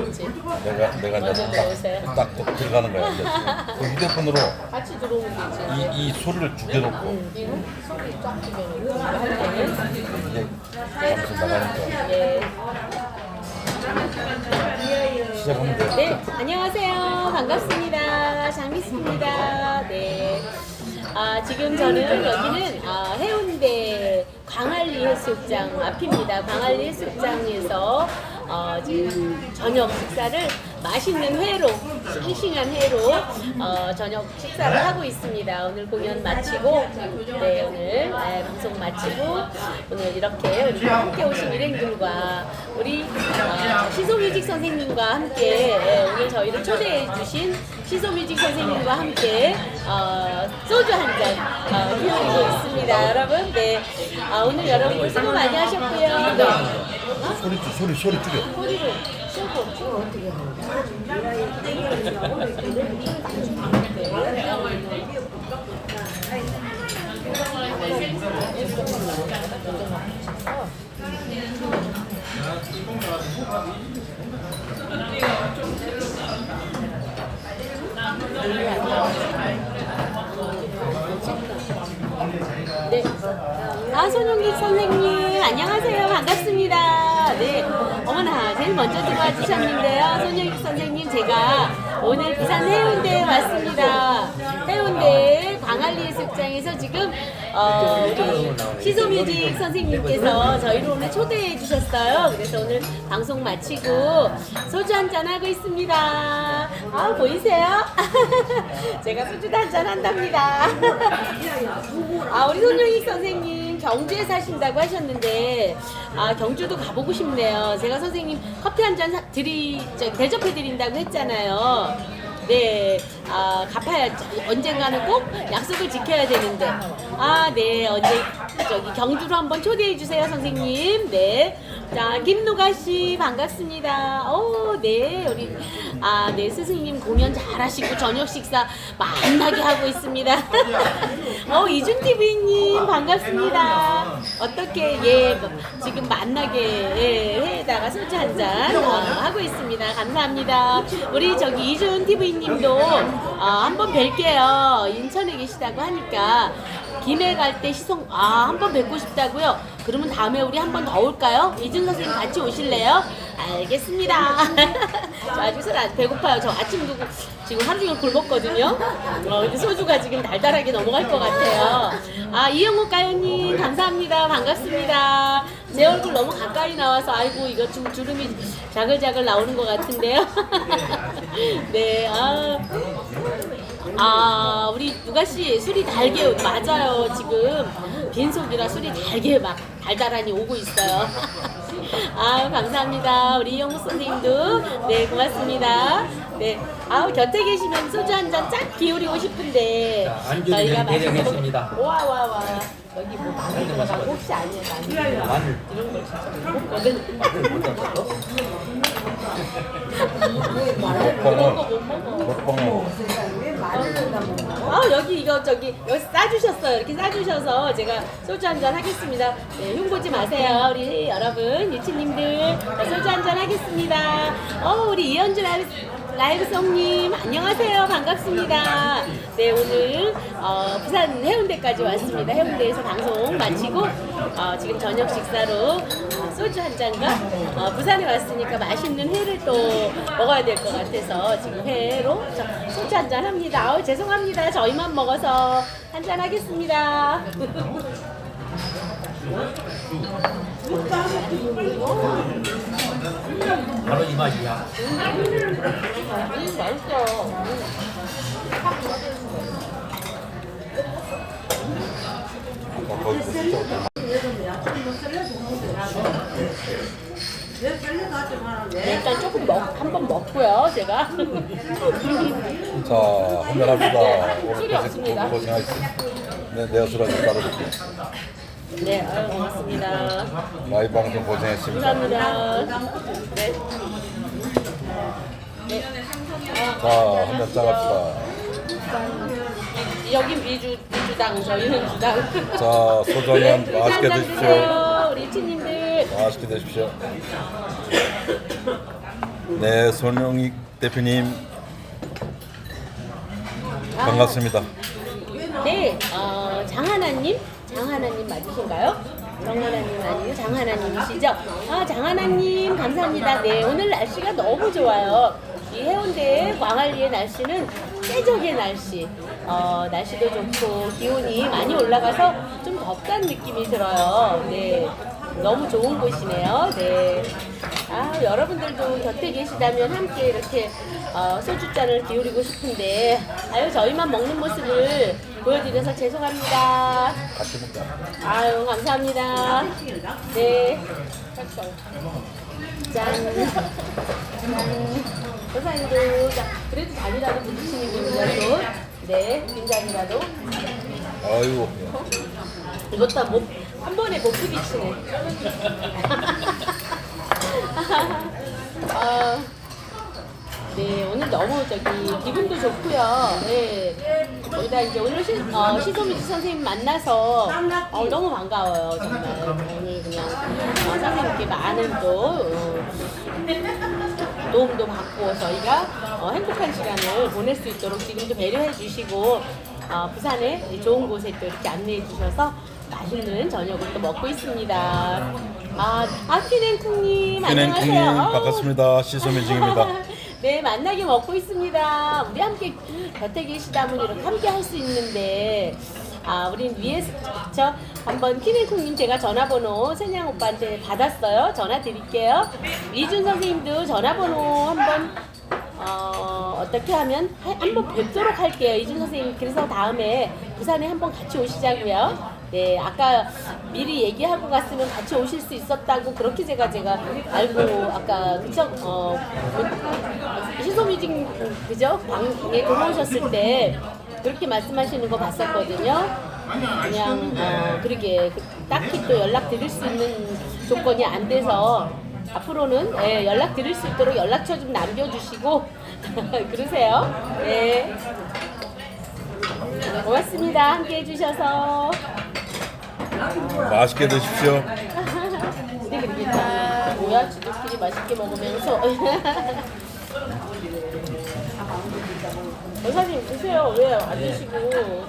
그렇지. 내가 내가 먼저 이제 들어오세요. 딱, 딱 들어가는 거야. 이제. 그 휴대폰으로 같이 들어오면 되지. 이, 이 소리를 죽여놓고 응. 소리 쫙할 때는 나가니까 예. 시작하면 돼. 네, 안녕하세요. 반갑습니다. 장미수입니다. 네. 아, 지금 저는 여기는 아, 해운대 광안리 해수욕장 앞입니다. 광안리 해수욕장에서 어, 지금 저녁 식사를 맛있는 회로, 싱싱한 회로 어, 저녁 식사를 하고 있습니다. 오늘 공연 마치고, 네, 오늘 네, 방송 마치고, 오늘 이렇게 우리 함께 오신 일행들과 우리 어, 시소뮤직 선생님과 함께 예, 오늘 저희를 초대해 주신 시소뮤직 선생님과 함께 어, 소주 한잔 어, 피우고 있습니다. 여러분, 네. 아, 오늘 여러분 수고 많이 하셨고요. 네. 소리 줄- 소리 소리 줄여. 소리를 네. 아, 손용기 선생님, 안녕하세요. 반갑습니다. 제일 먼저 들어와 주셨는데요. 손용기 선생님, 제가 오늘 부산 해운대에 왔습니다. 해운대 광안리 해수욕장에서 지금, 어, 우리 시소뮤직 선생님께서 저희를 오늘 초대해 주셨어요. 그래서 오늘 방송 마치고 소주 한 잔 하고 있습니다. 아, 보이세요? 제가 소주도 한 잔 한답니다. 아, 우리 손영익 선생님 경주에 사신다고 하셨는데 아, 경주도 가보고 싶네요. 제가 선생님 커피 한 잔 드리 저, 대접해 드린다고 했잖아요. 네, 아, 갚아야 언젠가는 꼭 약속을 지켜야 되는데. 아, 네, 언제 저기 경주로 한번 초대해 주세요, 선생님. 네. 자, 김노가 씨 반갑습니다. 오, 네, 우리 아, 네 스승님 공연 잘하시고 저녁 식사 만나게 하고 있습니다. 어, 이준 TV님 반갑습니다. 어떻게 예 뭐, 지금 만나게 예, 해다가 소주 한잔 어, 하고 있습니다. 감사합니다. 우리 저기 이준 TV님도 어, 한번 뵐게요. 인천에 계시다고 하니까. 김해 갈 때 시송 아 한번 뵙고 싶다고요? 그러면 다음에 우리 한 번 더 올까요? 이준 선생님 같이 오실래요? 알겠습니다. 저 아주 술 안- 배고파요. 저 아침도 그- 지금 하루 종일 굶었거든요. 어, 근데 소주가 지금 달달하게 넘어갈 것 같아요. 아 이영옥 가요님 감사합니다. 반갑습니다. 제 얼굴 너무 가까이 나와서 아이고 이거 좀 주름이 자글자글 나오는 것 같은데요. 네, 아. 아, 우리 누가 씨 술이 달게 맞아요. 지금 빈속이라 술이 달게 막 달달하니 오고 있어요. 아, 감사합니다. 우리 이영무 선생님도 네, 고맙습니다. 네. 아우 곁에 계시면 소주 한 잔 쫙 기울이고 싶은데 안주는 대령했습니다. 와, 와, 와. 여기 뭐 마늘 들어가고 혹시 아니에요, 마늘. 마늘 이런 걸 진짜. 마늘 못? 먹방을 못 먹어. 먹방을 아 여기 이거 저기 여기 싸주셨어요. 이렇게 싸주셔서 제가 소주 한 잔 하겠습니다. 네, 흉보지 마세요, 우리 여러분 유치님들 자, 소주 한 잔 하겠습니다. 어 우리 이현주 라이브, 라이브송님 안녕하세요, 반갑습니다. 네 오늘 어, 부산 해운대까지 왔습니다. 해운대에서 방송 마치고 어, 지금 저녁 식사로 어, 소주 한 잔과 어, 부산에 왔으니까 맛있는 회를 또 먹어야 될 것 같아서 지금 회로 저, 소주 한 잔 합니다. 아우 죄송합니다. 저희만 먹어서 한 잔 하겠습니다. 바로 이 맛이야. 음, 맛있어. 네, 일단 조금 먹, 한번 먹고요, 제가. 자 한잔 합시다. 오늘 술이 고생- 없습니다. 고생하셨어. 네, 내가 술 한잔 따라줄게. 네, 아유, 고맙습니다. 라이브 방송 고생했습니다. 감사합니다. 네. 네. 자 한 잔 짜갑시다. 여기 미주, 미주당, 저희는 주당. 자 한잔 네, 맛있게 한잔 드십시오. 드세요, 우리 치님들. 맛있게 드십시오. 네, 손영익 대표님 아, 반갑습니다. 네, 어, 장하나님? 장하나님 맞으신가요? 정하나님 아니요? 장하나님이시죠? 아, 장하나님, 감사합니다. 네, 오늘 날씨가 너무 좋아요. 이 해운대 광안리의 날씨는 최적의 날씨. 어, 날씨도 좋고, 기온이 많이 올라가서 좀 덥다는 느낌이 들어요. 네. 너무 좋은 곳이네요. 네. 아, 여러분들도 곁에 계시다면 함께 이렇게 어, 소주잔을 기울이고 싶은데, 아유, 저희만 먹는 모습을 보여드려서 죄송합니다. 같이 먹자. 아유, 감사합니다. 네. 짠. 자, 그래도 잔이라도 부딪히는 분이라도, 네, 빈잔이라도. 아이고, 이것도 못, 한 번에 못 부딪히네. 아, 너무 저기 기분도 좋고요. 네. 거기다 이제 오늘 시, 어, 시소미지 선생님 만나서 어, 너무 반가워요. 정말 오늘 그냥 어, 선생님께 많은 또 어, 도움도 받고 저희가 어, 행복한 시간을 보낼 수 있도록 지금도 배려해 주시고 어, 부산에 이 좋은 곳에 또 이렇게 안내해 주셔서 맛있는 저녁을 또 먹고 있습니다. 아, 아키넨쿵님 안녕하세요. 아우. 반갑습니다. 시소민중입니다. 네, 만나게 먹고 있습니다. 우리 함께 곁에 계시다면 이렇게 함께 할 수 있는데, 아, 우린 위에서, 저, 한번 키네콩님 제가 전화번호 세냥 오빠한테 받았어요. 전화 드릴게요. 이준 선생님도 전화번호 한번, 어, 어떻게 하면 하- 한번 뵙도록 할게요. 이준 선생님. 그래서 다음에 부산에 한번 같이 오시자고요. 네, 아까 미리 얘기하고 갔으면 같이 오실 수 있었다고 그렇게 제가 제가 알고 아까 그쵸 어 시소뮤직 그죠 방에 들어오셨을 때 그렇게 말씀하시는 거 봤었거든요. 그냥 어 그러게 그- 딱히 또 연락 드릴 수 있는 조건이 안 돼서 앞으로는 예, 연락 드릴 수 있도록 연락처 좀 남겨주시고 그러세요. 네. 네, 고맙습니다. 함께 해주셔서. 맛있게 드십시오. 뭐야, 지들끼리 맛있게 먹으면서. 여사님, 드세요. 왜 안 드시고.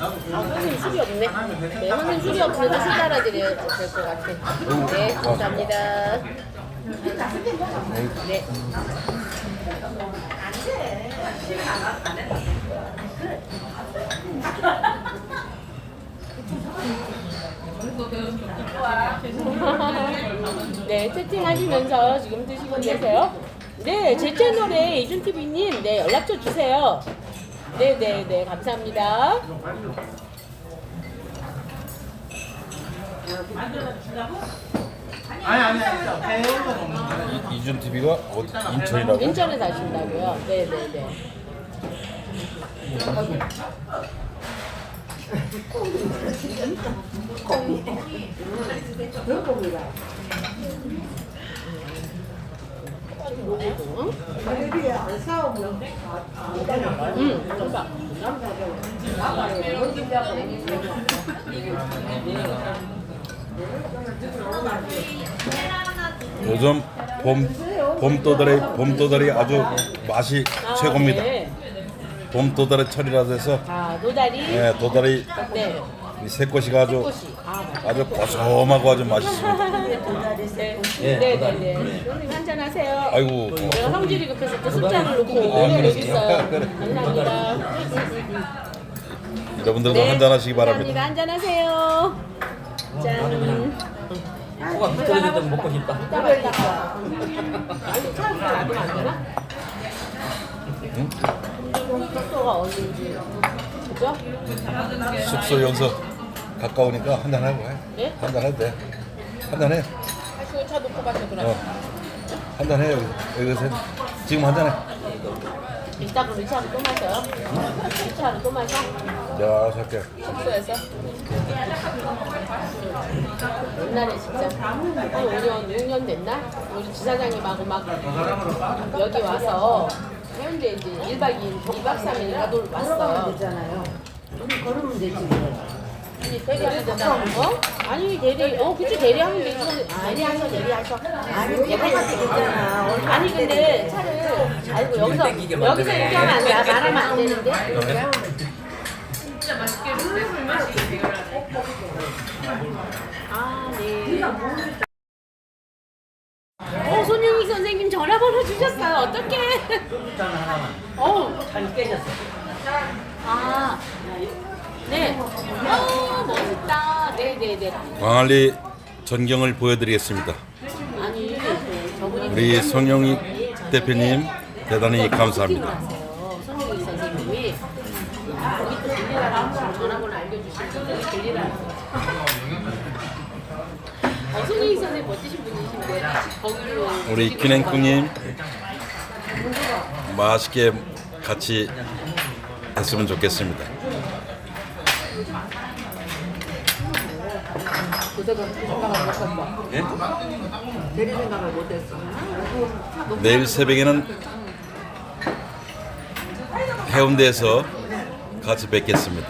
아, 선생님 술이 없네. 네, 선생님 술이 없는데 술 따라드려야 될 것 같아. 네, 감사합니다. 네. 네, 채팅하시면서 지금 드시고 계세요. 네, 제 채널에 이준TV님, 네, 연락처 주세요. 네, 네, 네, 감사합니다. 이- 이준 TV가 어디 인천이라고? 인천에 사신다고요? 네, 네, 네. 음, 정답. 요즘 봄 봄도다리 봄도다리 아주 맛이 아, 최고입니다. 네. 봄도다리 철이라 해서 아, 노다리. 네, 도다리 네. 이 새꽃이가 아주 꽃이. 아, 아주 고소하고 아주 맛있습니다. 네. 예, 네, 네. 네. 한잔 하세요. 아이고 내가 성질이 급해서 또 숫자를 놓고 아, 오늘 여기. 있어요. 감사합니다. 여러분들도 네, 한잔 하시기 바랍니다. 감사합니다. 한잔 하세요. 짠. 코가 부풀어질 때 먹고 싶다. 따라다가. 아니, 차를 놔두면 안 되나? 응? 숙소가 어딘지. 그죠? 숙소 여기서 가까우니까 한잔 하고 해. 네? 한잔 해도 돼. 한잔 해. 아, 차 놓고 가서 그래. 어. 한잔 해 여기. 여기서 해. 지금 한잔 해. 이따 그럼 이 차를 또 마셔요? 이 차를 또 마셔? 내가 살게. 숙소에서? 옛날에 진짜 한 5년, 6년 됐나? 우리 지사장님하고 막 여기 와서 해운대 이제 1박 2일, 2박 3일 나도 왔어. 우리 걸으면 되지. 아니 대리하면 된다는 거? 아니 대리 어 그치 대리하면 되지 대리하셔 대리하셔 아니 됐잖아. 얼마 아니 근데 차를 아이고 여기서 여기서 만드네. 이렇게 하면 안 돼. 말하면 안 되는데. 어 손영희 선생님 전화번호 주셨어요. 어떡해? 어. 잘 깨졌어. 아. 네. 어 멋있다. 네네네. 광안리 전경을 보여드리겠습니다. 아니 저분이 우리 송영희 대표님 대단히 감사합니다. 손흥민 선생님이 거기 또 들리라고 전화번호 알려주시는 들리라고. 어, 손흥민 선생님 멋지신 분이신데 거기로 우리 퀸앤꾸님 맛있게 같이 했으면 좋겠습니다. 예? 내일 새벽에는 해운대에서 같이 뵙겠습니다.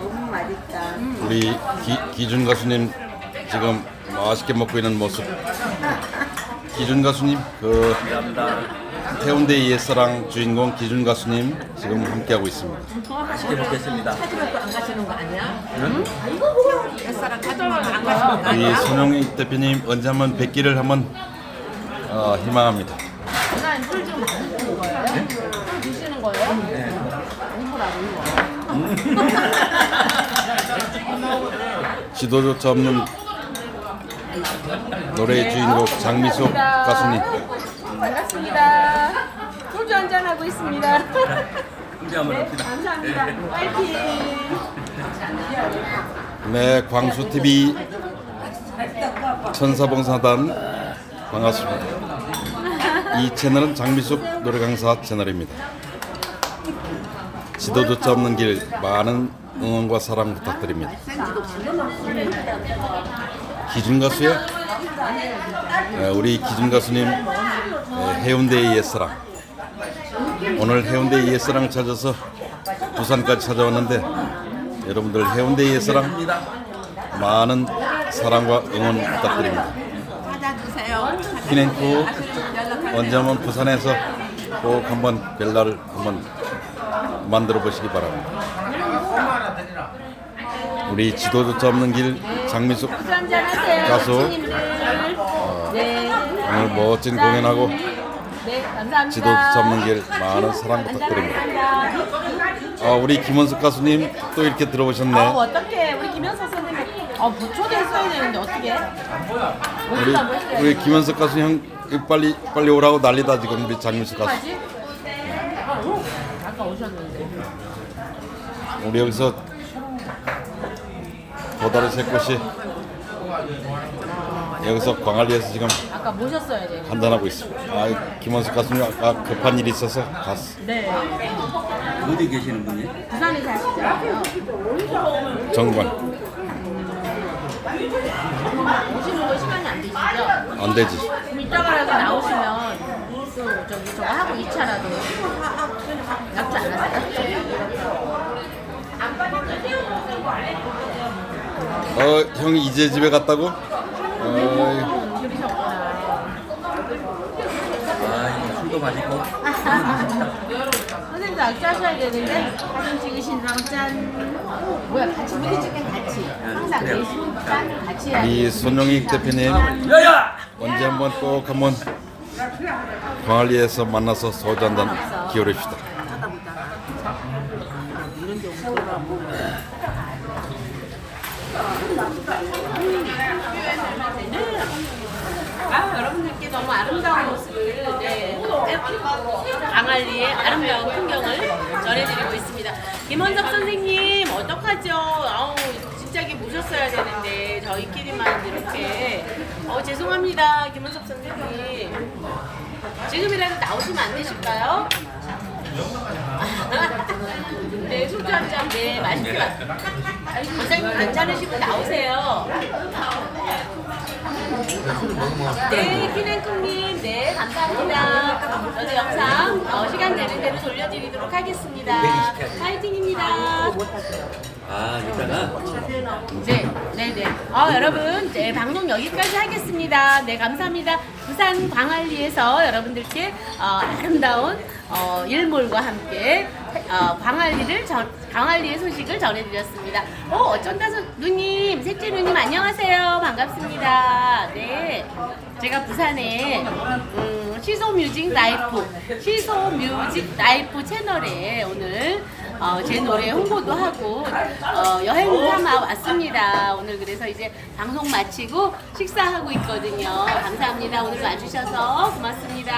너무 맛있다. 우리 기, 기준 가수님 지금 맛있게 먹고 있는 모습. 기준 가수님 그 해운대 옛사랑 주인공 기준 가수님 지금 함께 하고 있습니다. 맛있게 먹겠습니다. 사집에도 안 가시는 거 아니야? 응? 이거 뭐야? 뱃사람 사집에도 안 가시는 거 우리 아니야? 손영희 대표님 언제 한번 뵙기를 한번 어, 희망합니다. 술 많이 거예요? 거예요? 네. 지도조차 없는 노래의 주인공 장미숙 가수님. 반갑습니다. 소주 한잔 하고 있습니다. 합시다. 감사합니다. 파이팅. 네, 광수 TV 천사봉사단 반갑습니다. 이 채널은 장미숙 노래 강사 채널입니다. 지도조차 없는 길 많은 응원과 사랑 부탁드립니다. 기준 가수의 네, 우리 기준 가수님 네, 해운대의 옛사랑 오늘 해운대의 옛사랑 찾아서 부산까지 찾아왔는데 여러분들 해운대의 옛사랑 많은 사랑과 응원 부탁드립니다. 피넨코 언제 한번 부산에서 꼭 한번 별날을 한번 만들어 보시기 바랍니다. 우리 지도조차 없는 길 장미숙. 가수. 네. 오늘 멋진 공연하고 네. 지도조차 없는 길 많은 사랑 부탁드립니다. 아, 우리 김원숙 가수님 또 이렇게 아, 들어오셨네. 어떡해. 우리 김현석 선생님. 아, 부초대 했어야 되는데 어떻게? 우리 우리 김원숙 가수 형 빨리 빨리 오라고 난리다 지금 우리 장미숙 가수. 하지? 어, 아까 오셨는데. 우리 여기서 도다리 새 꽃이 여기서 광안리에서 지금 아까 모셨어야 돼. 한잔하고 있습니다. 아, 김원숙 가수님 아까 급한 일이 있어서 갔어. 네. 어디 계시는 분이? 부산에 사시잖아요. 정관 오시는 거 시간이 안 되시죠? 안 되지. 그럼 이따가라도 나오시면 또 저기 저거 하고 2차라도 약주 안 하세요? 어, 형이 이제 집에 갔다고? 어, 아, 이거 술도 마시고. 선생님도 약주 하셔야 되는데 사진 찍으시느라고 짠 뭐야 같이 우리 찍긴 같이 항상 그래요. 넷이 짠 같이 해야지 이 손영익 대표님 야야! 언제 한번 꼭 한번 광안리에서 만나서 소주 한잔 기울입시다. 강알리의 아름다운 풍경을 전해드리고 있습니다. 김원석 선생님 어떡하죠? 아우 이게 모셨어야 되는데 저희끼리만 이렇게 어 죄송합니다 김원석 선생님 지금이라도 나오시면 안 되실까요? 네 소주 한잔 네, 맛있게. 원장님 괜찮으시면 나오세요. 네, 키랭콩님, 네, 감사합니다. 저도 영상 어, 시간 되는 대로 돌려드리도록 하겠습니다. 파이팅입니다. 아 이따가 네, 네, 네. 어, 여러분, 네, 방송 여기까지 하겠습니다. 네, 감사합니다. 부산 광안리에서 여러분들께 어, 아름다운 어, 일몰과 함께 어, 광안리를 전, 광안리의 소식을 전해드렸습니다. 어, 어쩐다 소, 누님, 셋째 누님 안녕하세요. 반갑습니다. 네, 제가 부산에 음, 시소 뮤직 라이프, 시소 뮤직 라이프 채널에 오늘 어, 제 노래 홍보도 하고 어, 여행 삼아 왔습니다. 오늘 그래서 이제 방송 마치고 식사하고 있거든요. 감사합니다. 오늘 와주셔서 고맙습니다.